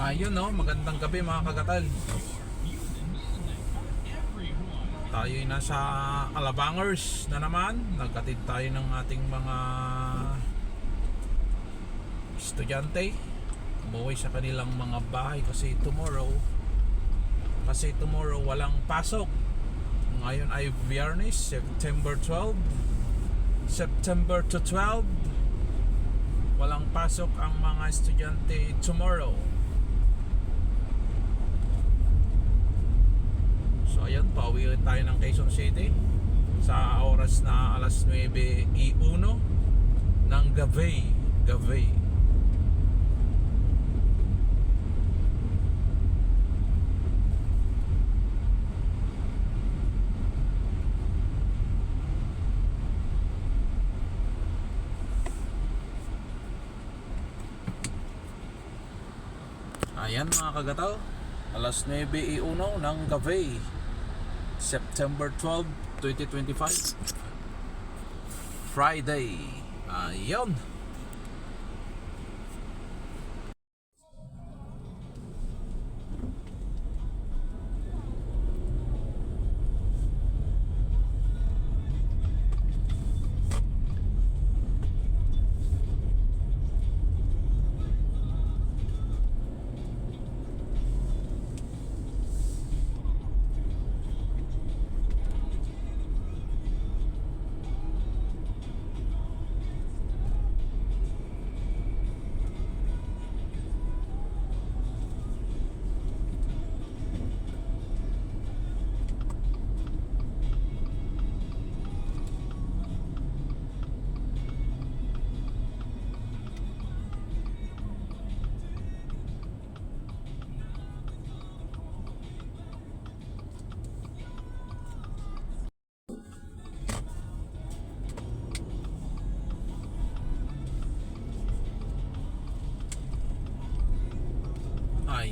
Ayun no, magandang gabi mga kagatal. Tayo ay nasa Alabangers na naman. Nagkatid tayo ng ating mga estudyante. Umuwi sa kanilang mga bahay kasi tomorrow kasi tomorrow walang pasok. Ngayon ay Biyernes, September 12. September to 12 walang pasok ang mga estudyante tomorrow. So ayan, pauwi tayo ng Quezon City sa oras na alas 9.01 ng gabi. Gabi. Ayan mga kagataw, alas 9.01 ng gabi. September 12, 2025 Friday. Ayun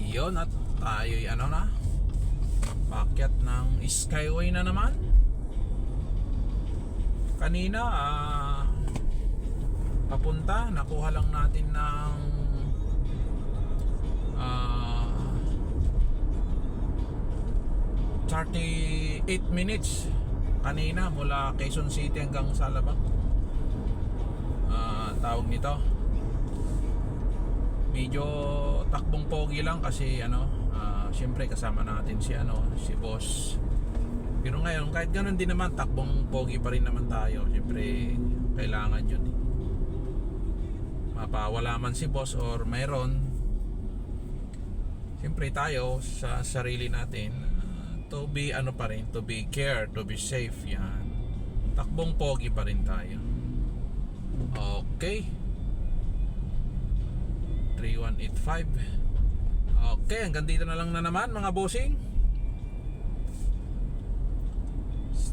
Ayun at tayo'y ano na Pakyat ng Skyway na naman? Kanina ah, Papunta Nakuha lang natin ng ah, 38 minutes Kanina mula Quezon City hanggang Salabang Ah, Tawag nito medyo takbong pogi lang kasi ano ah, syempre kasama natin si ano si boss. Pero ngayon kahit ganun din naman takbong pogi pa rin naman tayo. Syempre kailangan yun. Eh. mapawala man si boss or mayroon syempre tayo sa sarili natin ah, to be ano pa rin to be care to be safe yan. Takbong pogi pa rin tayo. Okay 3185 Okay, hanggang dito na lang na naman mga bossing.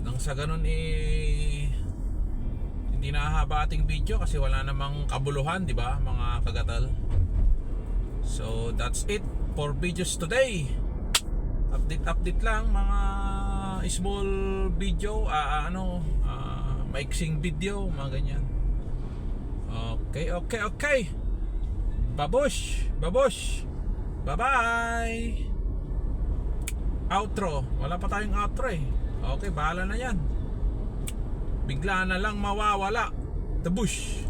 Nang sa ganun eh Hindi na haba ating video kasi wala namang kabuluhan, di ba mga kagatal? So that's it for videos today. Update update lang mga small video, ah, ano, ah, maiksing video, mga ganyan. Okay, okay, okay Babush! Babush! Bye-bye! Outro. Wala pa tayong outro eh. Okay, bahala na yan. Bigla na lang mawawala. The bush.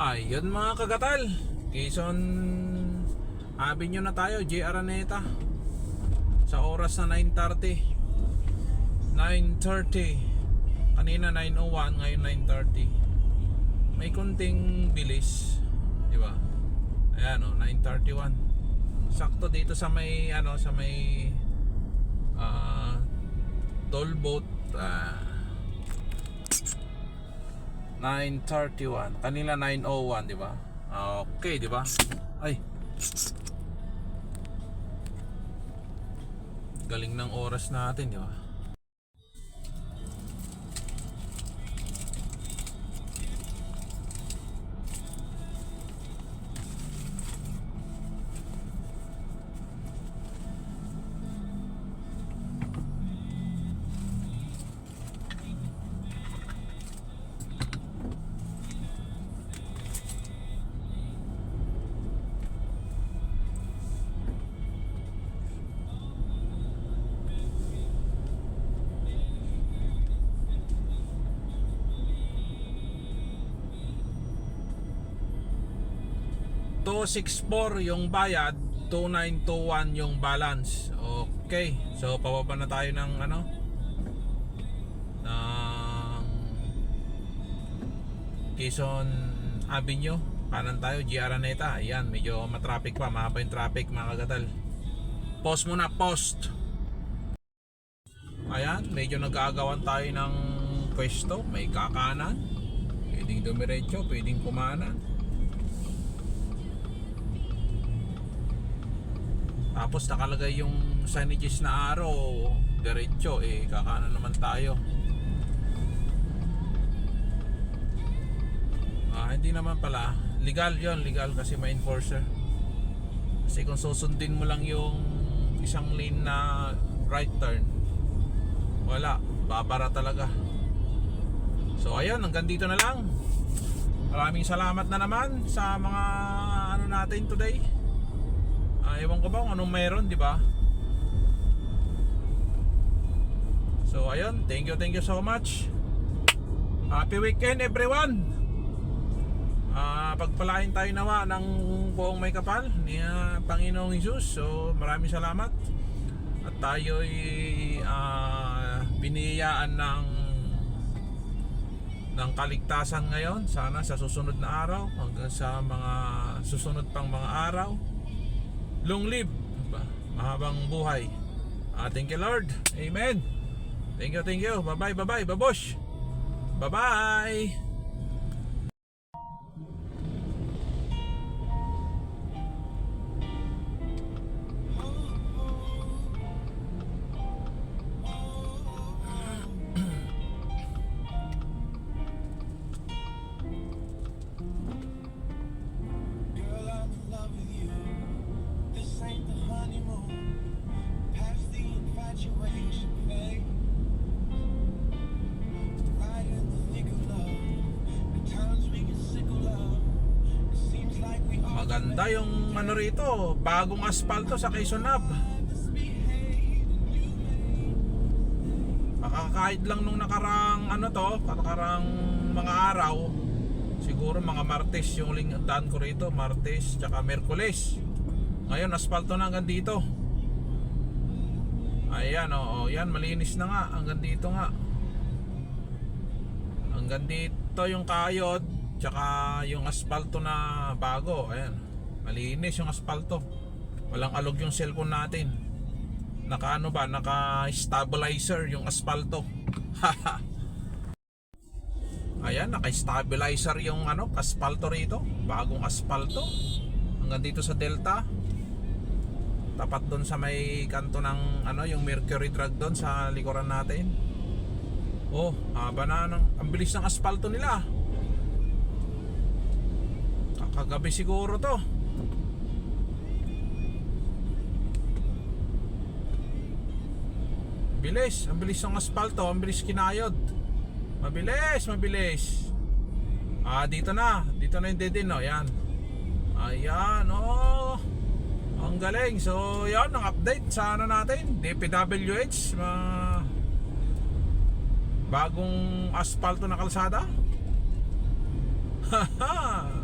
Ayun mga kagatal. Quezon Avenue na tayo, J. Araneta. Sa oras na 9.30. 9.30. Kanina 9.01, ngayon 9.30. May konting bilis. Di ba? Ayan o, 9.31. Sakto dito sa may, ano, sa may ah toll boat. ah 9.31 kanila 9.01 di ba? Okay di ba? Ay. Galing ng oras natin di ba $264 yung bayad 2921 yung balance. Okay so pababa na tayo ng ano? Ng Quezon Avenue. Kanan tayo G. Araneta. Ayan medyo matraffic pa mahaba yung traffic mga kagatal post muna post. Ayan medyo nagagawan tayo ng pwesto. May kakanan. Pwedeng dumiretso pwedeng kumanan Tapos nakalagay yung signages na araw, diretso eh kakanan naman tayo. Ah, hindi naman pala. Legal 'yon, legal kasi may enforcer. Kasi kung susundin mo lang yung isang lane na right turn, wala, babara talaga. So ayun, hanggang dito na lang. Maraming salamat na naman sa mga ano natin today. Ah, ewan ko ba kung anong meron, di ba? So, ayun. Thank you, thank you so much. Happy weekend, everyone! Ah, pagpalain tayo nawa ng buong may kapal ni ah, Panginoong Jesus. So, maraming salamat. At tayo'y ah, biniyayaan ng ng kaligtasan ngayon. Sana sa susunod na araw hanggang sa mga susunod pang mga araw long live. Ba? mahabang buhay. Thank you Lord. Amen. Thank you thank you. Bye bye bye bye babosh. Bye maganda yung ano rito bagong asfalto sa Quezon Hub Kakakahit lang nung nakarang ano to, nakarang mga araw. Siguro mga Martes yung ling daan ko rito, Martes tsaka Merkules. Ngayon asfalto na hanggang dito. Ayan, oo, yan malinis na nga hanggang dito nga. Hanggang dito yung kayod tsaka yung asfalto na bago. Ayan. Malinis yung asfalto. Walang alog yung cellphone natin naka ano ba, naka stabilizer yung asfalto. Ayan, naka stabilizer yung ano, asfalto rito. Bagong asfalto. Hanggang dito sa Delta. Tapat doon sa may kanto ng ano, yung Mercury Drug doon sa likuran natin. Oh, haba na ng ang bilis ng asfalto nila. Kakagabi siguro to. Bilis, ang bilis ng asfalto, ang bilis kinayod. Mabilis, mabilis. Ah, dito na. Dito na yung dedin, no? Yan. Ayan, oh. Ang galing. So, yan, ang update sa ano natin. DPWH. Ma bagong asfalto na kalsada. Haha.